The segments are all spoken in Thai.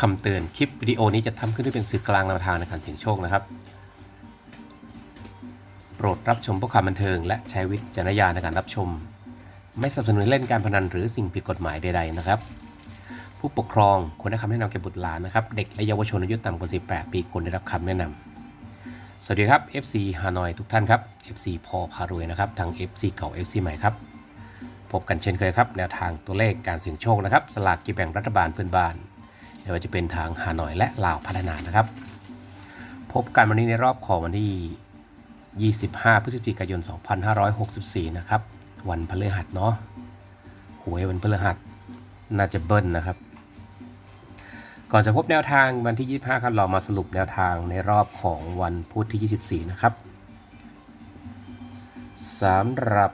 คำเตือน คลิปวิดีโอนี้จะทำขึ้นด้วยเป็นสื่อกลางแนวทางในการเสี่ยงโชคนะครับ โปรดรับชมเพื่อความบันเทิง และใช้วิจารณญาณในการรับชม ไม่สนับสนุนเล่นการพนันหรือสิ่งผิดกฎหมายใดๆนะครับ ผู้ปกครองควรให้คำแนะนำแก่บุตรหลานนะครับ เด็กและเยาวชนอายุต่ำกว่า 18 ปีควรได้รับคำแนะนำสวัสดีครับ FC ฮานอยทุกท่านครับ FC พอพารวยนะครับทั้ง FC เก่า FC ใหม่ครับพบกันเช่นเคยครับแนวทางตัวเลขการเสี่ยงโชคนะครับสลากกินแบ่งรัฐบาลเพื่อนบ้าน ไม่ว่าจะเป็นทางฮานอยและลาวพัฒนานะครับ พบกันวันนี้ในรอบของวันที่ 25 พฤศจิกายน 2564 นะครับ วันพฤหัสเนาะหวยวันพฤหัสน่าจะเบิ้ลนะครับ ก่อนจะพบแนวทางวันที่ 25 ครับเรามาสรุปแนวทางในรอบของวันพุธที่ 24 นะครับสำหรับ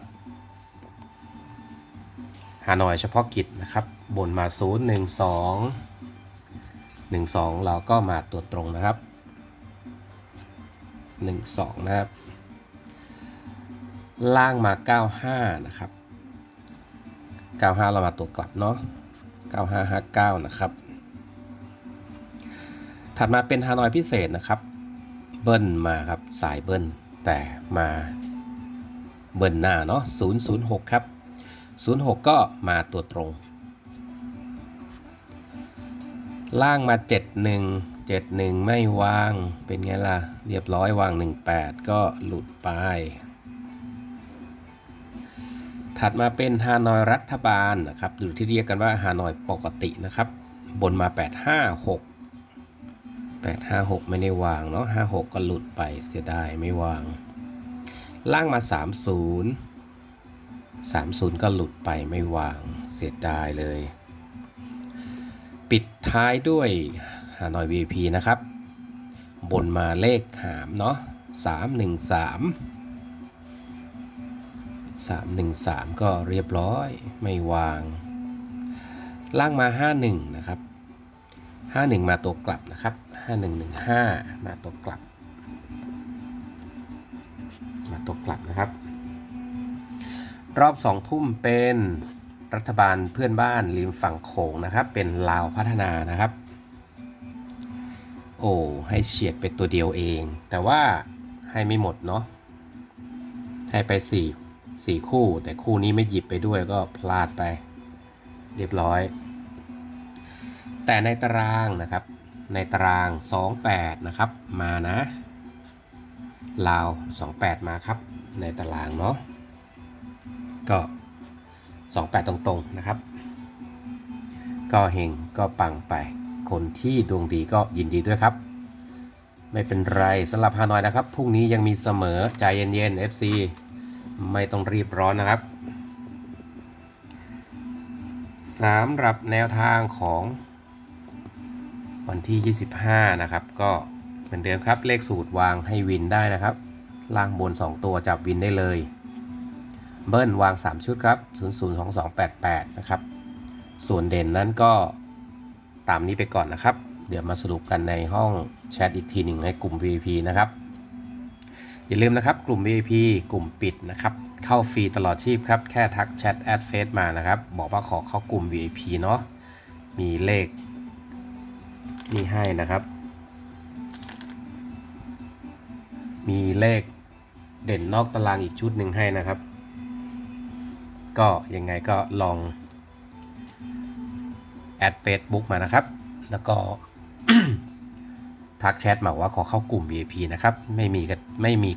ฮานอยเฉพาะกิจนะครับ บนมา 0 1 2 1 2 เราก็มาตัวตรงนะครับ 1 2 นะครับ ล่างมา 95 นะครับ 95 เรามาตัวกลับเนาะ9559 นะครับ ถัดมาเป็นฮานอยพิเศษนะครับ เบิ้ลมาครับสายเบิ้ลแต่มาเบิ้ลหน้าเนาะ006 ครับ 06 ก็มาตัวตรง ล่างมา 71 71 ไม่วาง เป็นไงล่ะ เรียบร้อยวาง 18 ก็หลุดไป ถัดมาเป็นฮานอยรัฐบาลนะครับ หรือที่เรียกกันว่าฮานอยปกตินะครับ บนมา 856 856 ไม่ได้วางเนาะ56 ก็หลุดไปเสียดายไม่วาง ล่างมา 30 30 ก็หลุดไปไม่วางเสียดายเลย ปิดท้ายด้วยฮานอย VIP นะครับ บนมาเลขหามเนาะ313 313ก็เรียบร้อยไม่วาง ล่างมา51นะครับ51มาตัวกลับนะครับ5115มาตัวกลับ มาตัวกลับนะครับ รอบสองทุ่มเป็น รัฐบาลเพื่อนบ้านริมฝั่งโขงนะครับ เป็นลาวพัฒนานะครับ โอ้ให้เฉียดไปตัวเดียวเอง แต่ว่าให้ไม่หมดเนาะให้ไป4 4คู่ แต่คู่นี้ไม่หยิบไปด้วยก็พลาดไป เรียบร้อย แต่ในตารางนะครับ ในตาราง 28 นะครับ มานะลาว 28 มาครับ ในตารางเนาะก็ 28 ตรงๆนะครับ ก็เฮงก็ปังไป คนที่ดวงดีก็ยินดีด้วยครับ ไม่เป็นไรสำหรับฮานอยนะครับพรุ่งนี้ยังมีเสมอใจเย็นๆ FC ไม่ต้องรีบร้อนนะครับสำหรับแนวทางของวันที่ 25 นะครับ ก็เหมือนเดิมครับเลขสูตรวางให้วินได้นะครับ ล่างบน 2 ตัวจับวินได้เลย เบิ้ลวาง 3 ชุดครับ 0 0 2 2 8 8 นะครับ ส่วนเด่นนั้นก็ตามนี้ไปก่อนนะครับ เดี๋ยวมาสรุปกันในห้องแชทอีกทีหนึ่งให้กลุ่ม VIP นะครับ อย่าลืมนะครับกลุ่ม VIP กลุ่มปิดนะครับ เข้าฟรีตลอดชีพครับ แค่ทักแชทแอดเฟซมานะครับ บอกว่าขอเข้ากลุ่ม VIP เนาะ มีเลขนี่ให้นะครับ มีเลขเด่นนอกตารางอีกชุดหนึ่งให้นะครับ ก็ยังไงก็ลองแอดเฟซบุ๊กมานะครับ แล้วก็ทักแชทมาว่าขอเข้ากลุ่ม VIP นะครับ ไม่มีไม่มี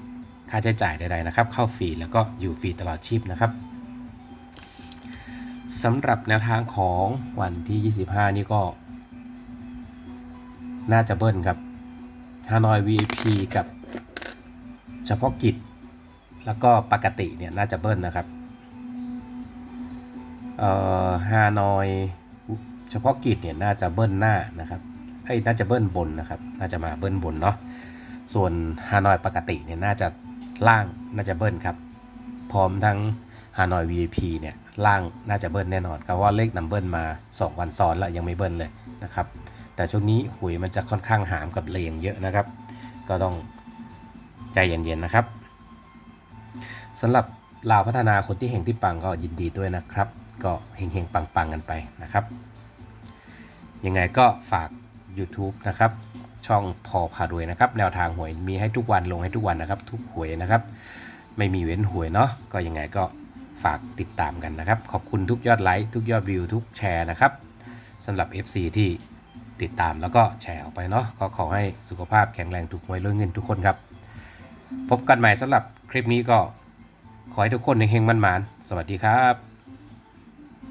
ค่าใช้จ่ายใดๆนะครับ เข้าฟรีแล้วก็อยู่ฟรีตลอดชีพนะครับสำหรับแนวทางของวันที่ 25 นี่ก็ น่าจะเบิ้ลครับฮานอย VIP กับเฉพาะกิจ แล้วก็ปกติเนี่ยน่าจะเบิ้ลนะครับ ฮานอยเฉพาะกิจเนี่ยน่าจะเบิ้ลหน้านะครับไอ้ยน่าจะเบิ้ลบนนะครับ น่าจะมาเบิ้ลบนเนาะ ส่วนฮานอยปกติเนี่ยน่าจะล่างน่าจะเบิ้ลครับ พร้อมทั้งฮานอย VIP เนี่ยล่างน่าจะเบิ้ลแน่นอนครับว่าเลขนำเบิ้ลมา 2 วันซ้อนแล้วยังไม่เบิ้ลเลยนะครับ แต่ช่วงนี้หวยมันจะค่อนข้างหามกับเลงเยอะนะครับ ก็ต้องใจเย็นๆนะครับสำหรับลาวพัฒนาคนที่เฮงที่ปังก็ยินดีด้วยนะครับ ก็เฮงๆ ปังๆ กันไปนะครับ ยังไงก็ฝาก YouTube นะครับ ช่องพอพารวยนะครับ แนวทางหวยมีให้ทุกวันลงให้ทุกวันนะครับ ทุกหวยนะครับ ไม่มีเว้นหวยเนาะก็ยังไงก็ฝากติดตามกันนะครับ ขอบคุณทุกยอดไลค์ทุกยอดวิวทุกแชร์นะครับสำหรับ FC ที่ติดตามแล้วก็แชร์ออกไปเนาะก็ขอให้สุขภาพแข็งแรงถูกหวยรวยเงินทุกคนครับ พบกันใหม่สำหรับคลิปนี้ก็ขอให้ทุกคนเฮงๆมันๆสวัสดีครับ